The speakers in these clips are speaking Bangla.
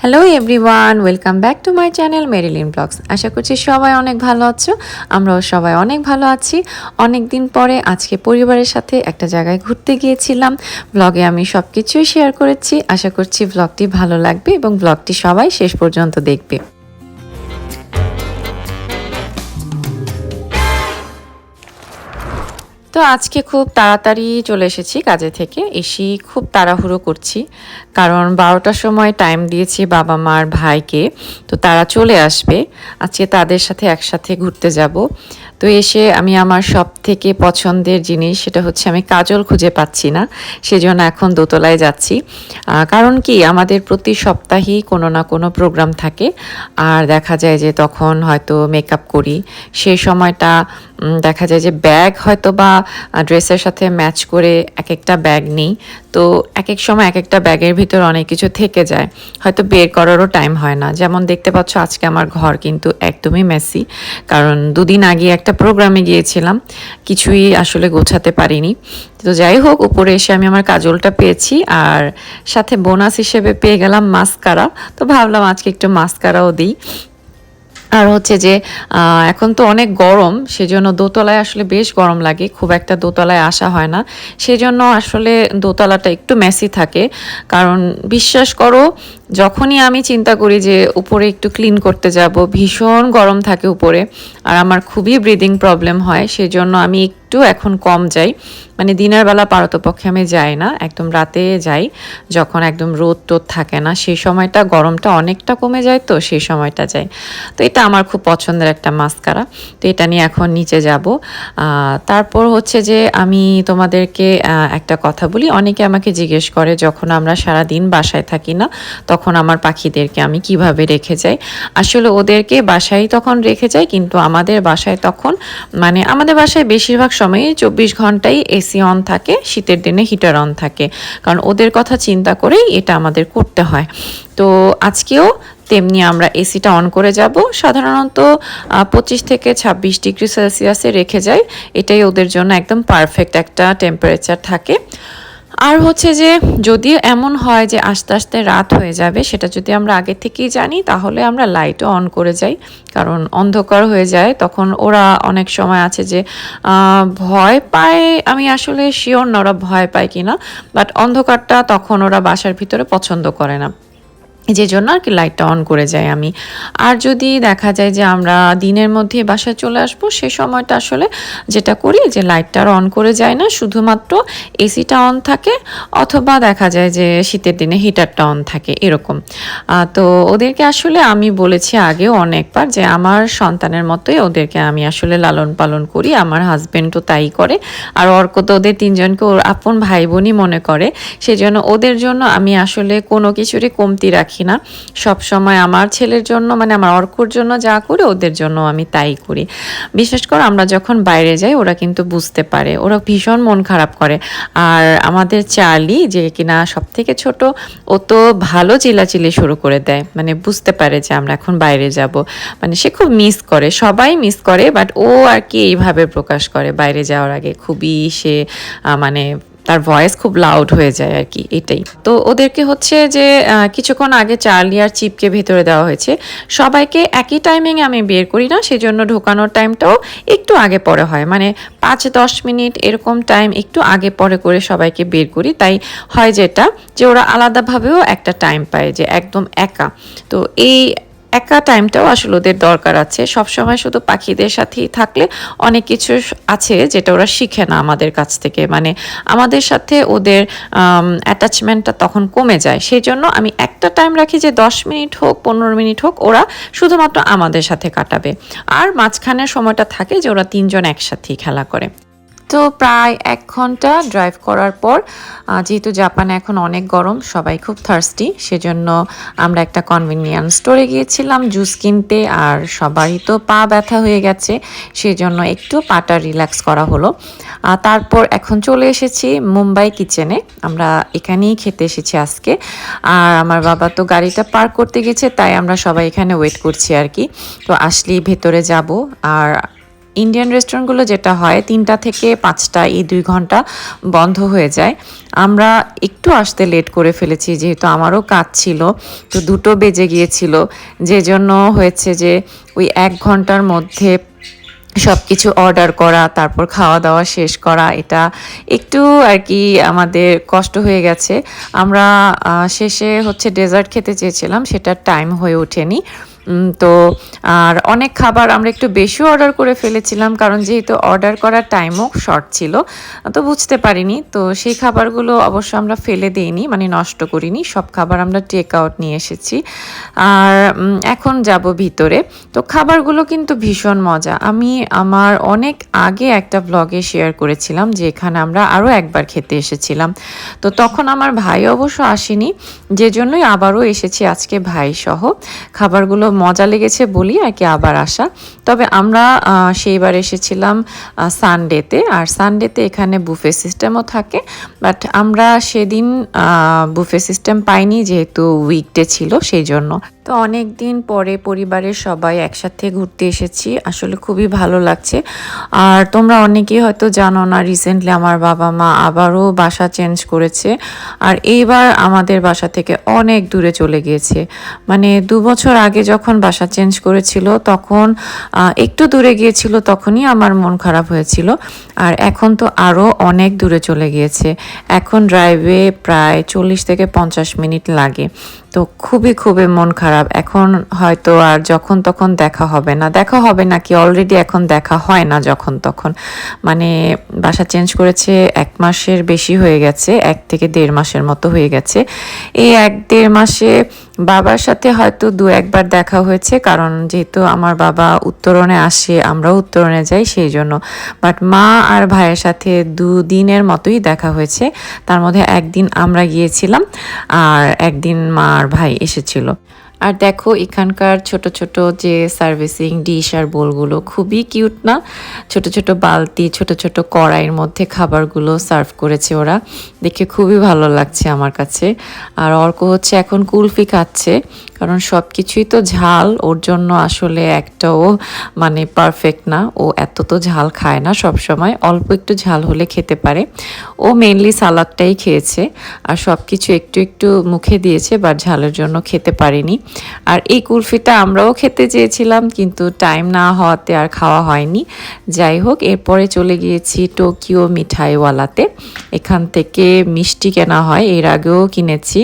Hello everyone welcome back to my channel Marilyn blogs আশা করছি সবাই অনেক ভালো আছো, আমরাও সবাই অনেক ভালো আছি। অনেক দিন পরে আজকে পরিবারের সাথে একটা জায়গায় ঘুরতে গিয়েছিলাম। ব্লগে আমি সব কিছুই শেয়ার করেছি। আশা করছি ব্লগটি ভালো লাগবে এবং ব্লগটি সবাই শেষ পর্যন্ত দেখবে। তো আজকে খুব তাড়াতাড়ি চলে এসেছি কাজে থেকে। এসেই খুব তাড়াহুড়ো করছি। কারণ বারোটার সময় টাইম দিয়েছি বাবা মার ভাইকে। তো তারা চলে আসবে। আজকে তাদের সাথে একসাথে ঘুরতে যাব। তো এসে আমি আমার সব থেকে পছন্দের জিনিস সেটা হচ্ছে আমি কাজল খুঁজে পাচ্ছি না। সেজন্য এখন দোতলায় যাচ্ছি। কারণ কি আমাদের প্রতি সপ্তাহেই কোনো না কোনো প্রোগ্রাম থাকে। আর দেখা যায় যে তখন হয়তো মেকআপ করি। সেই সময়টা দেখা যায় যে ব্যাগ হয়তো বা ড্রেসের সাথে ম্যাচ করে এক একটা ব্যাগ নিই। তো এক এক সময় এক একটা ব্যাগের ভিতর অনেক কিছু থেকে যায়। হয়তো বের করারও টাইম হয় না। যেমন দেখতে পাচ্ছ, আজকে আমার ঘর কিন্তু একদমই মেসি কারণ দুদিন আগে একটা প্রোগ্রামে গিয়েছিলাম। কিছুই আসলে গোছাতে পারিনি। তো যাই হোক, উপরে এসে আমি আমার কাজলটা পেয়েছি। আর সাথে বোনাস হিসেবে পেয়ে গেলাম মাস্কারা তো ভাবলাম আজকে একটু মাস্কারাও দিই। আর হচ্ছে যে এখন তো অনেক গরম, সেজন্য দোতলায় আসলে বেশ গরম লাগে, খুব একটা দোতলায় আসা হয় না। সেজন্য আসলে দোতলাটা একটু মেসি থাকে, কারণ বিশ্বাস করো যখনই আমি চিন্তা করি যে উপরে একটু ক্লিন করতে যাব, ভীষণ গরম থাকে উপরে, আর আমার খুবই ব্রিদিং প্রবলেম হয়, সেজন্য আমি একটু এখন কম যাই। মানে দিনের বেলা পারতপক্ষে আমি যাই না, একদম রাতে যাই, যখন একদম রোদ টোদ থাকে না সেই সময়টা গরমটা অনেকটা কমে যায় তো সেই সময়টা যাই। তো এটা আমার খুব পছন্দের একটা মাস্কারা তো এটা নিয়ে এখন নিচে যাব। তারপর হচ্ছে যে আমি তোমাদেরকে একটা কথা বলি, অনেকে আমাকে জিজ্ঞেস করে যখন আমরা সারা দিন বাসায় থাকি না তখন আমার পাখিদেরকে আমি কীভাবে রেখে যাই? আসলে ওদেরকে বাসায় তখন রেখে যাই, কিন্তু আমাদের বাসায় তখন মানে আমাদের বাসায় বেশিরভাগ সময়ই চব্বিশ ঘন্টাই এসি অন থাকে, শীতের দিনে হিটার অন থাকে। কারণ ওদের কথা চিন্তা করেই এটা আমাদের করতে হয়। তো আজকেও তেমনি আমরা এসিটা অন করে যাব। সাধারণত পঁচিশ থেকে ছাব্বিশ ডিগ্রি সেলসিয়াসে রেখে যাই। এটাই ওদের জন্য একদম পারফেক্ট একটা টেম্পারেচার থাকে। আর হচ্ছে যে যদি এমন হয় যে আস্তে আস্তে রাত হয়ে যাবে, সেটা যদি আমরা আগে থেকেই জানি, তাহলে আমরা লাইটও অন করে যাই। কারণ অন্ধকার হয়ে যায়, তখন ওরা অনেক সময় আছে যে ভয় পায়। আমি আসলে শিওর না ওরা ভয় পায় কিনা বাট অন্ধকারটা তখন ওরা বাসার ভিতরে পছন্দ করে না। যে জন্য আর কি লাইটটা অন করে যাই আমি। আর যদি দেখা যায় যে আমরা দিনের মধ্যে বাসায় চলে আসব, সে সময়টা আসলে যেটা করি যে লাইটটা আর অন করে যায় না, শুধুমাত্র এসিটা অন থাকে অথবা দেখা যায় যে শীতের দিনে হিটারটা অন থাকে, এরকম। তো ওদেরকে আসলে আমি বলেছি আগেও অনেকবার যে আমার সন্তানের মতোই ওদেরকে আমি আসলে লালন পালন করি, আমার হাজব্যান্ডও তাই করে। আর অর্ক তো ওদের তিনজনকে ওর আপন ভাই বোনই মনে করে, সেজন্য ওদের জন্য আমি আসলে কোনো কিছুরই কমতি রাখি না। সব সময় আমার ছেলের জন্য মানে আমার অর্কর জন্য যা করি, ওদের জন্য আমি তাই করি। বিশেষ করে আমরা যখন বাইরে যাই, ওরা কিন্তু বুঝতে পারে। ওরা ভীষণ মন খারাপ করে। আর আমাদের চার্লি যে কিনা সব থেকে ছোট, ও তো ভালো চিলাচিলি শুরু করে দেয়। মানে বুঝতে পারে যে আমরা এখন বাইরে যাব। মানে সে খুব মিস করে। সবাই মিস করে বাট ও আর কি এইভাবে প্রকাশ করে বাইরে যাওয়ার আগে। খুবই সে মানে তার ভয়েস খুব লাউড হয়ে যায় আর কি, এটাই। তো ওদেরকে হচ্ছে যে কিছুক্ষণ আগে চার্লি আর চিপকে ভেতরে দেওয়া হয়েছে। সবাইকে একই টাইমিং আমি বের করি না, সেজন্য ঢোকানোর টাইমটাও একটু আগে পরে হয়। মানে পাঁচ দশ মিনিট এরকম টাইম একটু আগে পরে করে সবাইকে বের করি। তাই হয় যেটা যে, ওরা আলাদাভাবেও একটা টাইম পায় যে, একদম একা। তো এই একা টাইমটাও আসলে ওদের দরকার আছে। সবসময় শুধু পাখিদের সাথেই থাকলে অনেক কিছু আছে যেটা ওরা শিখে না আমাদের কাছ থেকে। মানে আমাদের সাথে ওদের অ্যাটাচমেন্টটা তখন কমে যায়। সেই জন্য আমি একটা টাইম রাখি যে দশ মিনিট হোক, পনেরো মিনিট হোক, ওরা শুধুমাত্র আমাদের সাথে কাটাবে। আর মাঝখানের সময়টা থাকে যে ওরা তিনজন একসাথেই খেলা করে। তো প্রায় এক ঘণ্টা ড্রাইভ করার পর যেহেতু জাপানে এখন অনেক গরম, সবাই খুব থার্স্টি সেজন্য আমরা একটা কনভিনিয়েন্স স্টোরে গিয়েছিলাম জুস কিনতে, আর সবারই তো পা ব্যথা হয়ে গেছে, সেজন্য একটু পাটা রিল্যাক্স করা হলো। তারপর এখন চলে এসেছি মুম্বাই কিচেনে আমরা এখানেই খেতে এসেছি আজকে। আর আমার বাবা তো গাড়িটা পার্ক করতে গেছে, তাই আমরা সবাই এখানে ওয়েট করছি আর কি। তো আসলেই ভেতরে যাব, আর ইন্ডিয়ান রেস্টুরেন্টগুলো যেটা হয়, তিনটা থেকে পাঁচটা, এই দুই ঘণ্টা বন্ধ হয়ে যায়। আমরা একটু আসতে লেট করে ফেলেছি, যেহেতু আমারও কাজ ছিল, তো দুটো বেজে গিয়েছিল। যে জন্য হয়েছে যে, ওই এক ঘণ্টার মধ্যে সব কিছু অর্ডার করা, তারপর খাওয়া দাওয়া শেষ করা, এটা একটু আর কি আমাদের কষ্ট হয়ে গেছে। আমরা শেষে হচ্ছে ডেজার্ট খেতে চেয়েছিলাম, সেটার টাইম হয়ে ওঠেনি। তো আর অনেক খাবার আমরা একটু বেশি অর্ডার করে ফেলেছিলাম, কারণ যেহেতু অর্ডার করার টাইমও শর্ট ছিল, তো বুঝতে পারিনি। তো সেই খাবারগুলো অবশ্য আমরা ফেলে দিইনি মানে নষ্ট করিনি, সব খাবার আমরা টেক আউট নিয়ে এসেছি। আর এখন যাব ভিতরে। তো খাবারগুলো কিন্তু ভীষণ মজা। আমি আমার অনেক আগে একটা ব্লগে শেয়ার করেছিলাম যে এখানে আমরা আরও একবার খেতে এসেছিলাম। তো তখন আমার ভাই অবশ্য আসেনি যে জন্যই আবারও এসেছি আজকে ভাই সহ খাবারগুলো মজা লেগেছে বলি আর কি আবার আসা। তবে আমরা সেইবার এসেছিলাম সানডেতে আর সানডেতে এখানে বুফে সিস্টেমও থাকে। বাট আমরা সেদিন বুফে সিস্টেম পাইনি যেহেতু উইকডে ছিল, সেই জন্য। তো অনেক দিন পরে পরিবারের সবাই একসাথে ঘুরতে এসেছি, আসলে খুবই ভালো লাগছে। আর তোমরা অনেকেই হয়তো জানো না রিসেন্টলি আমার বাবা মা আবারও বাসা চেঞ্জ করেছে। আর এইবার আমাদের বাসা থেকে অনেক দূরে চলে গিয়েছে। মানে দু বছর আগে যখন বাসা চেঞ্জ করেছিল, তখন একটু দূরে গিয়েছিল, তখনই আমার মন খারাপ হয়েছিল। আর এখন তো আরও অনেক দূরে চলে গিয়েছে। এখন ড্রাইভে প্রায় চল্লিশ থেকে পঞ্চাশ মিনিট লাগে। তো খুবই খুবই মন খারাপ। এখন হয়তো আর যখন তখন দেখা হবে না। দেখা হবে না কি? অলরেডি এখন দেখা হয় না যখন তখন। মানে বাসা চেঞ্জ করেছে এক মাসের বেশি হয়ে গেছে, এক থেকে দেড় মাসের মতো হয়ে গেছে। এই এক দেড় মাসে বাবার সাথে হয়তো দু একবার দেখা হয়েছে, কারণ যেহেতু আমার বাবা উত্তরণে আসে, আমরাও উত্তরণে যাই, সেই জন্য। বাট মা আর ভাইয়ের সাথে দুদিনের মতোই দেখা হয়েছে। তার মধ্যে একদিন আমরা গিয়েছিলাম, আর একদিন মা আর ভাই এসেছিল। আর দেখো, এখানকার ছোট ছোট যে সার্ভিসিং ডিশ আর বোলগুলো খুবই কিউট না? ছোট ছোট বালতি, ছোট ছোট কড়াইয়ের মধ্যে খাবারগুলো সার্ভ করেছে ওরা। দেখে খুবই ভালো লাগছে আমার কাছে। আর অর্ক হচ্ছে এখন কুলফি খাচ্ছে, কারণ সব কিছুই তো ঝাল। ওর জন্য আসলে একটাও মানে পারফেক্ট না। ও এত তো ঝাল খায় না সব সময় অল্প একটু ঝাল হলে খেতে পারে। ও মেনলি সালাদটাই খেয়েছে, আর সব কিছু একটু একটু মুখে দিয়েছে বা ঝালের জন্য খেতে পারিনি। আর এই কুলফিটা আমরাও খেতে চেয়েছিলাম, কিন্তু টাইম না হওয়াতে আর খাওয়া হয়নি। যাই হোক, এরপরে চলে গিয়েছি টোকিও মিঠাইওয়ালাতে। এখান থেকে মিষ্টি কেনা হয়, এর আগেও কিনেছি।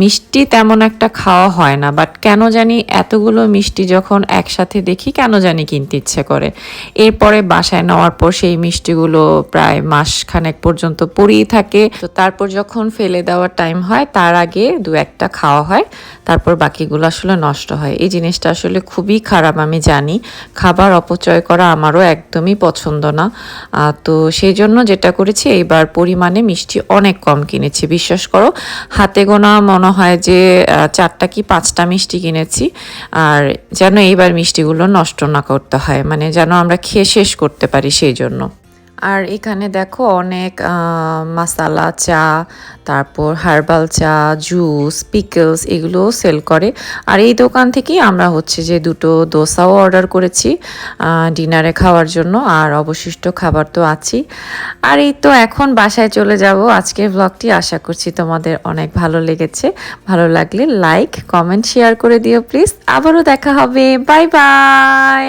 মিষ্টি তেমন একটা খাওয়া হয় না বাট কেন জানি এতগুলো মিষ্টি যখন একসাথে দেখি, কেন জানি কিনতে ইচ্ছে করে। এরপরে বাসায় নেওয়ার পর সেই মিষ্টিগুলো প্রায় মাসখানেক পর্যন্ত পড়েই থাকে। তো তারপর যখন ফেলে দেওয়ার টাইম হয়, তার আগে দু একটা খাওয়া হয়, তারপর বাকিগুলো আসলে নষ্ট হয়। এই জিনিসটা আসলে খুবই খারাপ, আমি জানি। খাবার অপচয় করা আমারও একদমই পছন্দ না। তো সেই জন্য যেটা করেছি, এইবার পরিমাণে মিষ্টি অনেক কম কিনেছি। বিশ্বাস করো, হাতে গোনা মনে হয় যে চারটা কি পাঁচটা মিষ্টি কিনেছি। আর যেন এইবার মিষ্টিগুলো নষ্ট না করতে হয়। মানে যেন আমরা খেয়ে শেষ করতে পারি সেই জন্য আর এখানে দেখো অনেক মাসালা চা, তারপর হার্বাল চা জুস পিকলস এগুলো সেল করে। আর এই দোকান থেকেই আমরা হচ্ছে যে দুটো দোসাও অর্ডার করেছি ডিনারে খাওয়ার জন্য, আর অবশিষ্ট খাবার তো আছেই। আর এই তো এখন বাসায় চলে যাব। আজকের ব্লগটি আশা করছি তোমাদের অনেক ভালো লেগেছে। ভালো লাগলে লাইক কমেন্ট শেয়ার করে দিও প্লিজ আবারও দেখা হবে। Bye bye